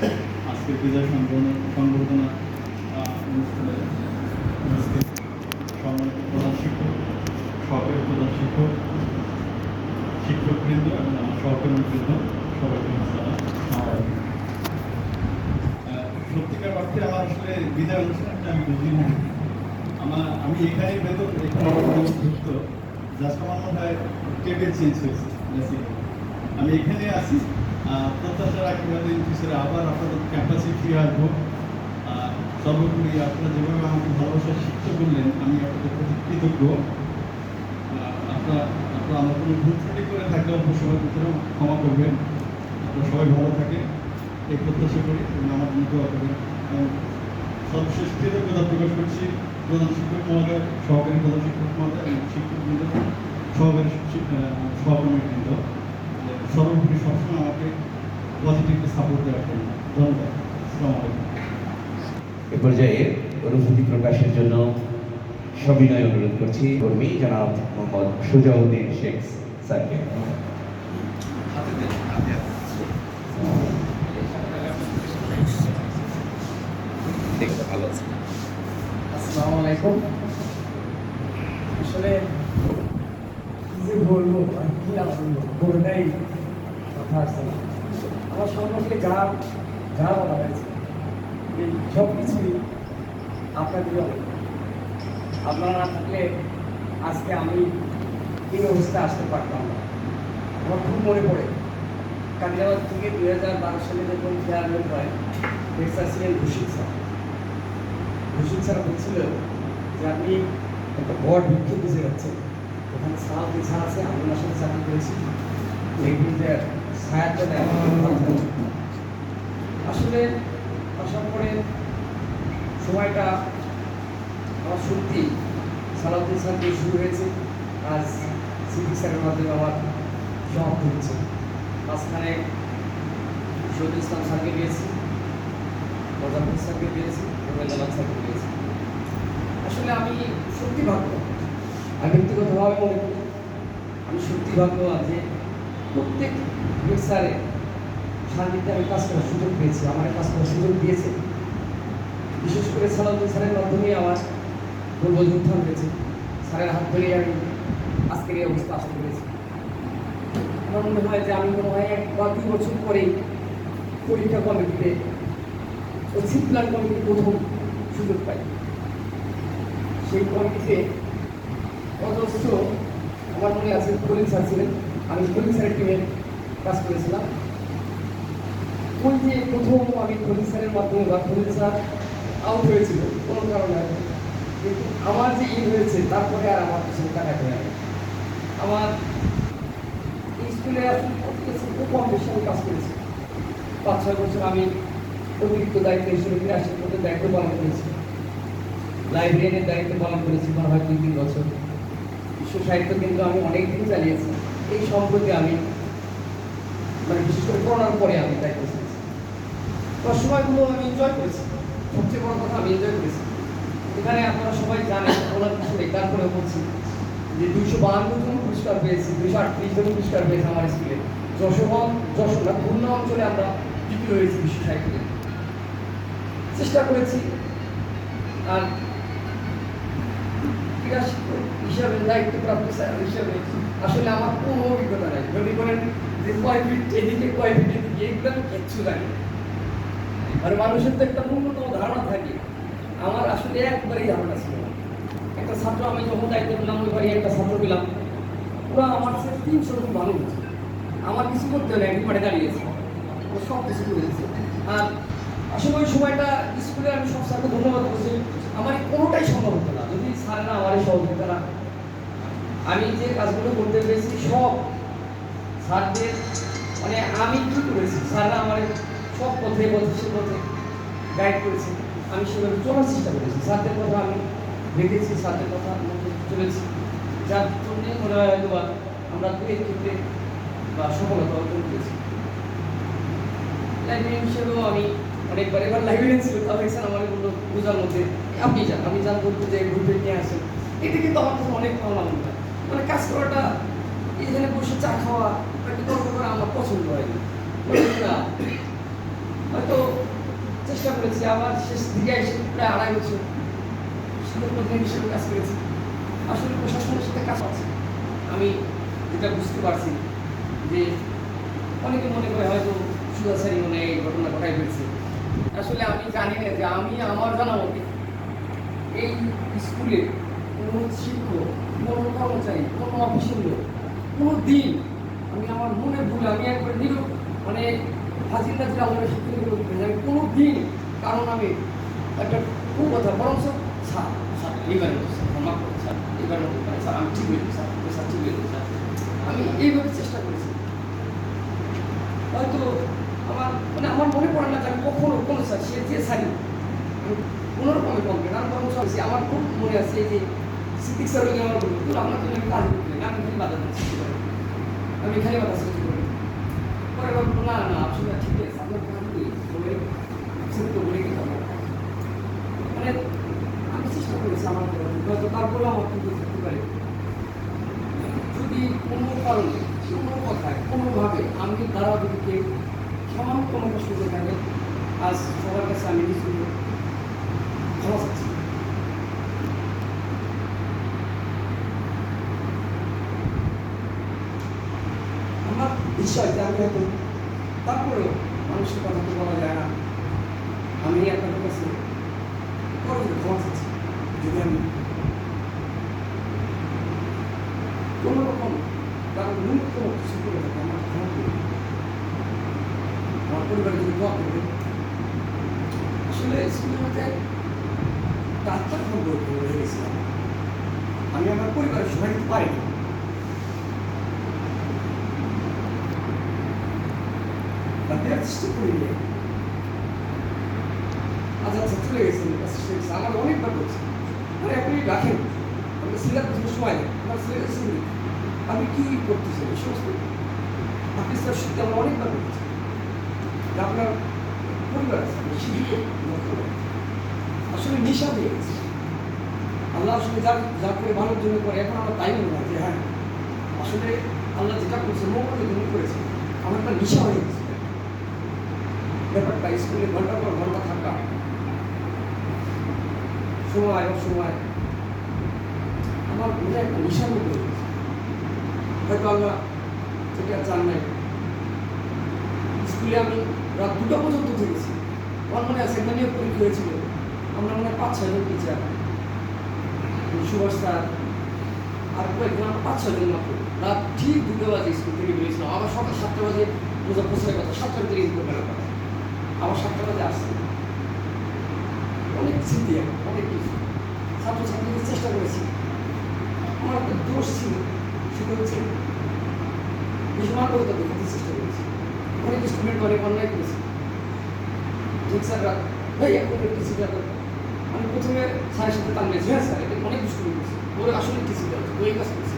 আজকের বিজয় উপস্থিত সম্মানিত প্রধান শিক্ষক সহকারী প্রধান শিক্ষক শিক্ষকবৃন্দ এবং আমার সহকর্মীবৃন্দ সবাইকে সত্যিকার অর্থে আমার আসলে বিদায় অনুষ্ঠানটা আমি বুঝি না আমার আমি এখানে এখানে যুক্ত। জাস্ট আমার মনে হয় টেবিল চেঞ্জ হয়েছে আমি এখানে আহ, প্রত্যাশা রাখি হয়তো ইন ফিউচারে আবার আপনাদের ক্যাম্পাসে ফিরে আসব সর্বোপরি আপনারা যেভাবে আমাকে ভালোবাসা শিক্ষা করলেন, আমি আপনাদের প্রতি কৃতজ্ঞ। আপনারা আপনারা আমার কোনো ভুল ত্রুটি করে থাকলে অল্প সময়ের ভিতরে ক্ষমা করবেন। আপনারা সবাই ভালো থাকেন, এই প্রত্যাশা করি এবং আমার করবেন। এবং সর্বশেষ কৃতজ্ঞতা প্রকাশ করছি প্রধান শিক্ষক মহোদয়, সহকারী প্রধান শিক্ষক মহোদয় এবং শিক্ষকবৃন্দ সহকারী সহকর্মীবৃন্দ। সর্বোপরি সবসময় আমাকে পজিটিভলি সাপোর্ট দেওয়ার জন্য ধন্যবাদ। আসসালামু আলাইকুম। এ পর্যায়ে অনুভূতি প্রকাশের জন্য সবিনয় অনুরোধ করছি কর্মী জনাব মোহাম্মদ সুজাউদ্দিন শেখ স্যারকে। দেখতে ভালো আছে। আসসালামু আলাইকুম। আসলে কি যে বলব আর কি না বলব না আমার সম্পর্কে যা যা বলা হয়েছে, এই সব কিছুই আপনাদের আপনারা না থাকলে আজকে আমি এই অবস্থায় আসতে পারতাম না। আমার খুব মনে পড়ে। কালিয়াবাদ থেকে দুই হাজার বারো সালে যখন চেয়ারম্যান হয় লেকচার ছিলেন ঘোষিত স্যার। ঘোষিত স্যার বলছিল যে আপনি একটা বড় বিক্ষোভ বুঝে যাচ্ছেন ওখানে সাল পিছা আছে, আমি সাথে চাকরি করেছি। দেখবেন যে ছায়াটা আসলে আসার পরে সময়টা আমার সত্যি সালাউদ্দিন স্যার দিয়ে শুরু হয়েছে। আজ সিভিক স্যারের মাধ্যমে আমার সমাপ্ত হচ্ছে। মাঝখানে শহীদ ইসলাম স্যারকে পেয়েছি মোজাফর স্যারকে পেয়েছি রবীন্দ্রনাথ স্যারকে পেয়েছি। আসলে আমি সত্যি ভাগ্য, আমি ব্যক্তিগতভাবে মনে করি, আমি সত্যি ভাগ্যবান যে প্রত্যেক স্যারে সান্নিধ্যে আমি কাজ করার সুযোগ পেয়েছি। আমার কাজ করার সুযোগ দিয়েছে। বিশেষ করে সালাউদ্দিন স্যারের মাধ্যমে আমার উত্থান হয়েছে। স্যারের হাত ধরে আমি আজকের এই অবস্থা আসতে পেরেছি। আমার মনে হয় যে আমি মনে হয় এক বা দুই বছর পরেই পরীক্ষা কমিটিতে ও সিপ্লার কমিটির প্রথম সুযোগ পাই। সেই কমিটিতে অজস্র, আমার মনে আছে কলিং স্যার ছিলেন। আমি কলিং স্যারের টিমে কাজ করেছিলাম। ওই যে প্রথম আমি কলিং স্যারের মাধ্যমে বা কলিং স্যার আউট হয়েছিল, কোনো কারণে কিন্তু আমার যে ই হয়েছে, তারপরে আর আমার পিছনে টাকাতে হয় আমার স্কুলে খুব কম বেশি আমি কাজ করেছি। পাঁচ, ছয় বছর আমি অতিরিক্ত দায়িত্ব হিসেবে ক্রীড়া শিক্ষকের দায়িত্ব পালন করেছি। লাইব্রেরিয়ানের দায়িত্ব পালন করেছি মনে হয় দুই, তিন বছর। বিশ্ব সাহিত্য কিন্তু আমি অনেক দিন চালিয়েছি। এই সম্প্রতি আমি মানে বিশেষ করে করোনার পরে আমি দায়িত্ব ছেড়েছি তোমার সময়গুলো আমি এনজয় করেছি। সবচেয়ে বড় কথা আমি এনজয় করেছি। এখানে আপনারা সবাই জানেন ওনার কিছু নেই তারপরে বলছি যে দুইশো বাহান্ন জন পুরস্কার পেয়েছি, দুইশো আটত্রিশ জন পুরস্কার পেয়েছে আমার স্কুলে যশোর যশোর না, খুলনা অঞ্চলে আমরা দ্বিতীয় হয়েছি বিশ্ব সাহিত্যে চেষ্টা করেছি। আর ক্রীড়া হিসাবে দায়িত্বপ্রাপ্ত স্যার হিসাবে আসলে আমার কোনো অভিজ্ঞতা নাই। যদি যে কয় এদিকে কয় এদিকে এগুলো কিচ্ছু জানি আর মানুষের তো একটা ন্যূনতম ধারণা থাকে। আমার আসলে একবারেই ধারণা ছিল একটা ছাত্র আমি যখন দায়িত্ব পেলাম ওই একটা ছাত্র পেলাম। ওরা আমার সাথে তিনশো জন মানুষ আমার কিছু করতে হলে মাঠে দাঁড়িয়েছে ও সব কিছু করে দিচ্ছে আর আসলে ওই সময়টা স্কুলে আমি সব স্যারকে ধন্যবাদ করছি। আমার কোনোটাই সম্ভব হতো না। যদি স্যারেরা আমার এই সহযোগিতা না আমি যে কাজগুলো করতে পেরেছি, সব স্যারদের মানে আমি কি করেছি স্যাররা আমার সব পথে পথে সে পথে গাইড করেছে। আমি সেভাবে চলার চেষ্টা করেছি। স্যারদের কথা আমি দেখেছি স্যারদের কথা চলেছি। যার জন্য মনে হয় হয়তো বা আমরা দুই ক্ষেত্রে বা সফলতা অর্জন করেছি। লাইব্রেরিয়ান হিসেবেও আমি অনেকবার এবার লাইব্রেরিয়ান ছিল তাহলে স্যার আমার বলল পূজার মধ্যে আপনি যান, আমি যান বলব যে গ্রুপে নিয়ে আসেন এটা কিন্তু আমার কাছে অনেক ভালো মনে মানে কাজ করাটা, এখানে বসে চা খাওয়া হয়তো চেষ্টা করেছি আবার শেষ দিকে এসে প্রায় আড়াই বছর শিক্ষক হিসেবে কাজ করেছি আসলে প্রশাসনের সাথে কাজ আছে আমি যেটা বুঝতে পারছি যে অনেকে মনে করে হয়তো সুদাচারী মনে এই ঘটনা ঘটাই ফেলছে আসলে আমি জানি না যে আমি আমার জানা মতে এই স্কুলে কোনো শিক্ষক কোনো কর্মচারী কোনো অফিসের লোক কোনো দিন আমি আমার মনে ভুল, আমি একবার নিরব মানে হাজির নাজির আমাদের শিক্ষক আমি কোনো দিন কারণ আমি একটা খুব কথা বরং স্যার স্যার স্যার, ক্ষমা করুন, স্যার এবার স্যার, আমি ঠিক হয়ে স্যার স্যার, ঠিক হয়ে স্যার। আমি এইভাবে চেষ্টা করেছি। হয়তো আমার মানে আমার মনে পড়ে না যে আমি কখনো কোনো স্যার, সে যে স্যারই আমি কোনো রকমের কমবে কারণ কর্মচারী হয়েছি আমার খুব মনে আছে যে সিদ্দিক স্যার আমার বলি আপনার জন্য আমি কাজ করতে না আমি বাধা দিচ্ছি আমি খালি বাধা সৃষ্টি করি পরে বলব না না, আসলে ঠিক আছে আপনার কাজ করি বলে সত্য বলে কি মানে আমি চেষ্টা করেছি আমার হয়তো তারপরে আমার কিন্তু থাকতে পারে। যদি কোনো কারণে, কোনো কথায়, কোনোভাবে আমি দ্বারা যদি কেউ সামান্য কোনো কষ্ট করে থাকে, আজ সবার কাছে আমি কিছু ক্ষমা চাচ্ছি আমার হয়তো তারপরেও মানুষের কথা তো বলা যায় না। আমি আপনাদের কাছে পরে ক্ষমা যদি আমি কোনো রকম কারণ ন্যূনতম কিছু করে থাকে, আমার ক্ষমা করবে আমার পরিবারের জন্য দোয়া করবে, আসলে স্কুলের মধ্যে ডাক্তার করে হয়ে গেছিলাম আমি আমার পরিবারের দিতে পারিনি করিনি আজ আচ্ছা চলে গেছে আমার অনেকবার করছে মানে আপনি রাখেন প্রথমে সময় আমার আমি কি সমস্ত আপনি স্যার শিখতে আমার অনেকবার আপনার পরিবার আছে শিখিত আসলে নেশা হয়ে গেছে আল্লাহ আসলে যা যা করে ভালোর জন্য করে এখন আমার তাই মনে হয় যে হ্যাঁ আসলে আল্লাহ যেটা করছে মঙ্গলের জন্য করেছে আমার একটা নেশা হয়ে গেছে স্কুলে ঘণ্টার পর ঘণ্টা থাকা। সময়, অসময়। আমার মনে একটা নেশার মতো হয়ে হয়তো আল্লাহ যেটা চান নাই। স্কুলে আমি রাত দুটো পর্যন্ত থেকেছি। আমার মনে আছে একটা পরীক্ষা হয়েছিল। আমরা মনে হয় পাঁচ ছয়জন টিচার সুভাষ স্যার। আর কয়েকজন আমরা পাঁচ ছয়জন মাত্র। রাত ঠিক দুটো বাজে স্কুল থেকে বেরিয়েছিলাম। আবার সকাল সাতটা বাজে মুজাফর কথা। সাতটার থেকে স্কুল বেরোর কথা সাতটা বাজে আসছে। অনেক স্মৃতি অনেক কিছু। ছাত্রছাত্রীদের চেষ্টা করেছি। আমার একটা দোষ ছিল, সেটা হচ্ছে বিসমানবতা দেখাতে চেষ্টা করেছি। অনেক স্টুডেন্ট অনেক অন্যায় করেছে। স্যাররা, ভাই, এখন আমি প্রথমে স্যারের সাথে তাল মেয়েছি হ্যাঁ স্যার, এটা অনেক দুষ্টুমি করছে। ওরা আসলে একটু সিটা ওই কাজ করছে।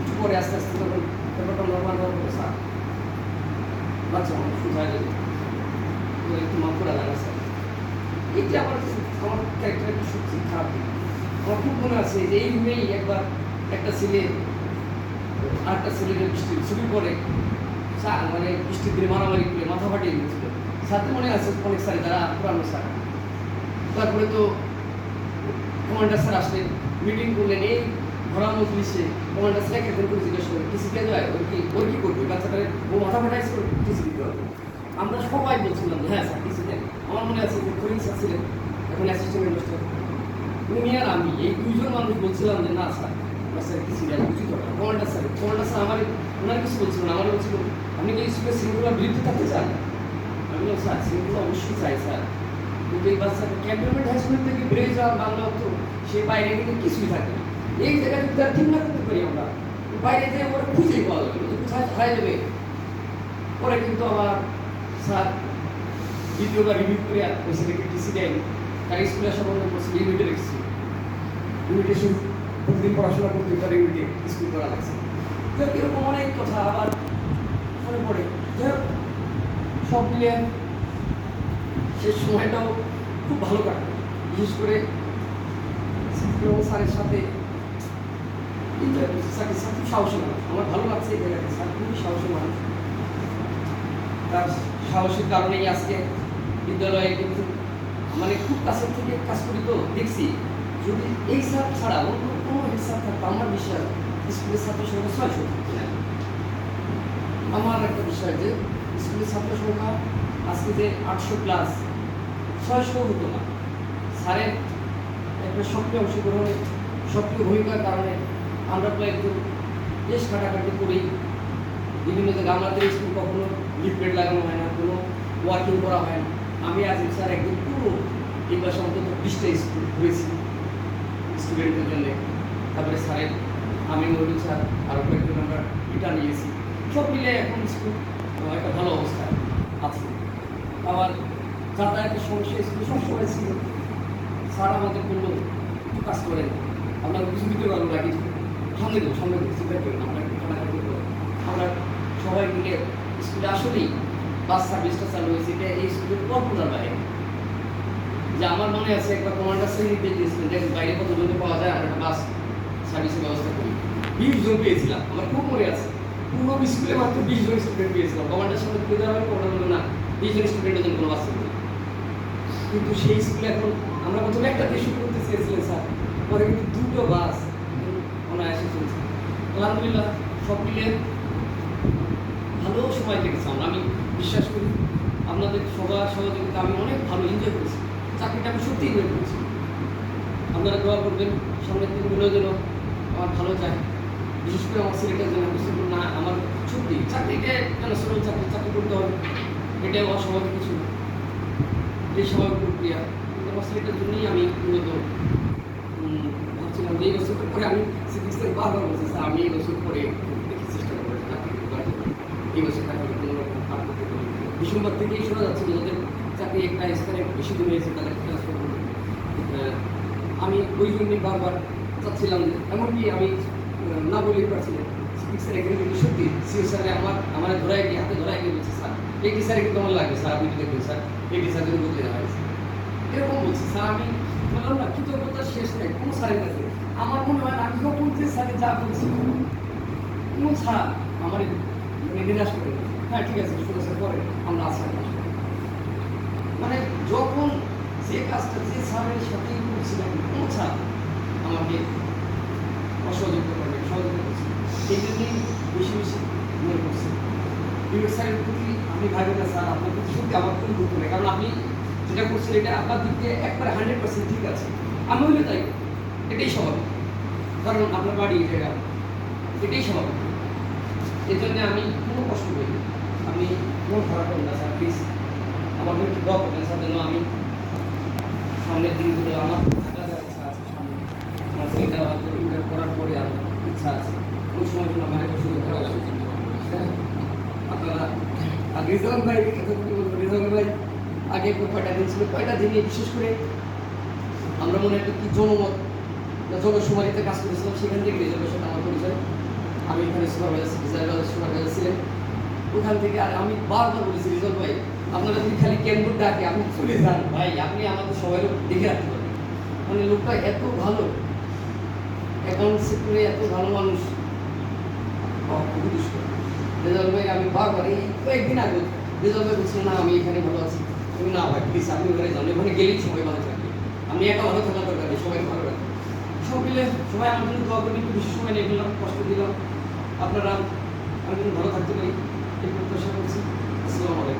একটু পরে আস্তে আস্তে যখন ব্যাপারটা নর্মাল হওয়ার পরে স্যার, বাচ্চা মানুষ শুধায় যাবে একটু মাফ করে লাগা স্যার। এইটা আমার আমার ক্যারেক্টার একটু সত্যি খারাপ আমার খুব মনে আছে যে এই একবার একটা ছেলে বৃষ্টি পরে মানে বৃষ্টির দিনে মারামারি করে মাথা ফাটিয়ে দিয়েছিল। সাথে মনে আছে অনেক স্যার যারা পুরানো স্যার। তারপরে তো কমান্ডার স্যার আসলেন মিটিং করলেন, এই ভরা মজলিসে কমান্ডার স্যার একজন করে জিজ্ঞেস করলেন টিসি কে যায়? ওর কি ওর কি করবে? বাচ্চাটারে ও মাথা ফাটাইছে টিসি দিতে হবে আমরা সবাই বলছিলাম হ্যাঁ স্যার দেন আমার মনে আছে যে করিম স্যার ছিলেন এখন অ্যাসিস্ট্যান্ট হেডমাস্টার উনি আর আমি, এই দুইজন মানুষ বলছিলাম যে, না, স্যার, আমরা স্যার দেন উচিত হবে কমান্ডার স্যার কমান্ডার স্যার, আমার, ওনার কিছু বলছিল না, আমার বলছিল, আপনি কি স্কুলের শৃঙ্খলার বিরুদ্ধে থাকতে চান? আমি বললাম, স্যার শৃঙ্খলা অবশ্যই চাই, স্যার। কিন্তু এই বাচ্চাটা ক্যান্টনমেন্ট হাই স্কুল থেকে বেরিয়ে যাওয়ার বাংলা অর্থ, সে বাইরে গেলে কিছুই থাকে। এই জায়গায় যদি তার ঠিক না করতে পারি আমরা। বাইরে যেয়ে ওরা খুঁজেই পাওয়া যাবে কিন্তু কোথায় হারাই যাবে পরে কিন্তু আবার স্যার দ্বিতীয়বার রিভিউ করে ওই ছেলেকে টিসি দেয় তার স্কুলে আসা বন্ধ করছে ইউনিটে রেখেছি। ইউনিটে প্রতিদিন পড়াশোনা করতে পারে ইউনিটে স্কুল করা লাগছে। এরকম অনেক কথা আবার মনে পড়ে। যাই সব মিলিয়ে সেই সময়টাও খুব ভালো কাটে বিশেষ করে স্যারের সাথে এনজয় সাহসী মানুষ। আমার ভালো লাগছে এই স্যার খুবই সাহসী মানুষ। তার সাহসের কারণেই আজকে বিদ্যালয়ে কিন্তু মানে খুব কাছের থেকে কাজ করি তো, দেখছি। যদি এই স্যার ছাড়া অন্য কোনো স্যার থাকতো, আমার বিশ্বাস স্কুলের ছাত্র সংখ্যা ছয়শো থাকতো। না। আমার একটা বিষয় যে স্কুলের ছাত্র সংখ্যা আজকে যে আটশো প্লাস ছয়শো হতো না। স্যারের একটা সক্রিয় অংশগ্রহণে সক্রিয় ভূমিকার কারণে আমরা প্রায় একটু বেশ কাটাকাটি করি বিভিন্ন জায়গায়, আমাদের স্কুল কখনো লিফলেট লাগানো হয় না। ওয়ার্কিং করা হয় না। আমি আজ স্যার একদম পুরো এই বছর অন্তত বিশটা স্কুল ঘুরেছি স্টুডেন্টদের জন্য। তারপরে স্যারের, আমি মহিল স্যার আরও কয়েকজন আমরা এটা নিয়েছি। সব মিলে এখন স্কুল একটা ভালো অবস্থায় আছে। আবার যাতায়াতের সমস্যা স্কুল সবসময় ছিল। স্যার আমাদের বলল একটু কাজ করেন আপনার কিছু দিতে না, কিছু সামনে দেবো সামনে দেবো, চিন্তা করেন আমরা আমরা সবাই মিলে স্কুলে আসলেই বাস সার্ভিসটা চালু হয়েছে, এটা এই স্কুলের কল্পনার বাইরে যে আমার মনে আছে, একবার কমান্ডার শ্রেণি দিয়েছিলেন যে বাইরে কত জনে পাওয়া যায় আমরা একটা বাস সার্ভিসের ব্যবস্থা করি। বিশ জন পেয়েছিলাম, আমার খুব মনে আছে। পুরো স্কুলে মাত্র বিশ জন স্টুডেন্ট পেয়েছিলাম। কমান্ডার সামনে তুলে দেওয়া হয় কমান্ডার বলল না। বিশ জন স্টুডেন্টের জন্য কোনো বাস কিন্তু সেই স্কুলে এখন, আমরা প্রথমে একটা দিয়ে শুরু করতে চেয়েছিলেন স্যার। পরে কিন্তু দুটো বাস অনায়াসে চলছে। আলহামদুলিল্লাহ, সব মিলে সময় কেটেছে। আমরা আমি বিশ্বাস করি আপনাদের সবার সহযোগিতা আমি অনেক ভালো এনজয় করেছি। চাকরিটা আমি সত্যি এনজয় করেছি। আপনারা দোয়া করবেন সামনের দিনগুলো যেন আমার ভালো যায়। বিশেষ করে আমার জন্য আমি বলছি, না আমার সত্যি চাকরিটা যেন সরল চাকরি চাকরি করতে হবে এটাই অস্বাভাবিক কিছু না। এই স্বাভাবিক প্রক্রিয়া। আমার ছেলেটার জন্যই আমি মূলত ভাবছিলাম যে এই বছর পরে আমি চিকিৎসায় বারবার বলছি আমি এই বছর পরে দেখি চেষ্টা করব চাকরি করতে বছরটা আমি কোনো রকম পার করতে ডিসেম্বর থেকেই শোনা যাচ্ছে যাদের চাকরি একটা স্থানে বেশি দিন হয়েছে তাদের ট্রান্সফার আমি ওই জন্যই বারবার চাচ্ছিলাম এমনকি আমি না বলেই পারছিলাম চিকিৎসার এখানে কিন্তু সত্যি সিও স্যারে আমার আমার ধরাই গিয়ে, হাতে ধরাই গিয়ে বলছে, স্যার, এই টিচারে কিন্তু লাগবে, স্যার, আপনি দেখবেন, স্যার, এই টিচার জন্য বদলে দেওয়া হয়েছে। এরকম বলছি, স্যার, আমি বললাম না, কৃতজ্ঞতার শেষ নেই, কোনো স্যারের কাছে। আমার মনে হয় আমি যখন যে স্যারে যা বলছি, কোনো স্যার আমার মানে নিরাশ হ্যাঁ ঠিক আছে স্যার পরে আমরা করি মানে যখন যে কাজটা যে স্যারের সাথেই করছিলাম, কোনো স্যার আমাকে অসহযোগিতা করবে, সহযোগিতা করছে। এই জন্যই বেশি বেশি মনে করছে। বিবেক স্যারের প্রতি আমি ভাবি না, স্যার, আপনার প্রতি সত্যি আমার কোনো দুঃখ নেই, কারণ আপনি যেটা করছেন, এটা আপনার দিক দিয়ে একবারে হান্ড্রেড পার্সেন্ট ঠিক আছে। আমি হলে তাই, এটাই স্বাভাবিক কারণ আপনার বাড়ি জায়গা এটাই স্বাভাবিক এই জন্য আমি কোনো কষ্ট করি আমি কোনো খারাপ করি না স্যার প্লিজ আমার জন্য একটু দোয়া করবেন স্যার যেন আমি সামনের দিনগুলো আমার থাকা যাওয়ার ইচ্ছা আছে সামনে। আমার হয়তো ইন্টার করার পরে আর ইচ্ছা আছে। ওই সময় জন্য আমার একটা সুযোগ করা উচিত হ্যাঁ? আপনারা আর রেজাউল ভাই রেজাউল ভাই আগে কয়টা দিন ছিল? কয়টা দিনে বিশেষ করে আমরা মনে একটা কি জনমত জনশুমারিতে কাজ করেছিলাম, সেখান থেকে সাথে আমার পরিচয়। আমি এখানে সুপারভাইজার ডিজাইনার সুপারভাইজার ছিলেন ওখান থেকে আর আমি বারবার বলেছি রিজল ভাই, আপনারা যদি খালি ক্যানবোর্ড ডাকে, আপনি চলে যান। ভাই, আপনি আমাদের সবাই দেখে রাখতে পারবেন। মানে লোকটা এত ভালো। অ্যাকাউন্ট সেক্টরে এত ভালো মানুষ। খুবই ভাই, আমি বারবার এই কয়েকদিন আগে রেজাল ভাই বলছিলেন না, আমি এখানে ভালো আছি। তুমি না ভাই প্লিজ আপনি ওখানে যান। ওখানে গেলেই সবাই ভালো থাকবে। আমি একা ভালো থাকা দরকার সবাই ভালো রাখবে সব মিলে সবাই আমার জন্য দোয়া একটু বেশি সময় নিয়ে গেলাম কষ্ট দিলাম। আপনারা আমি ভালো থাকতে পারি এই প্রত্যাশা করছি। আসসালামু আলাইকুম।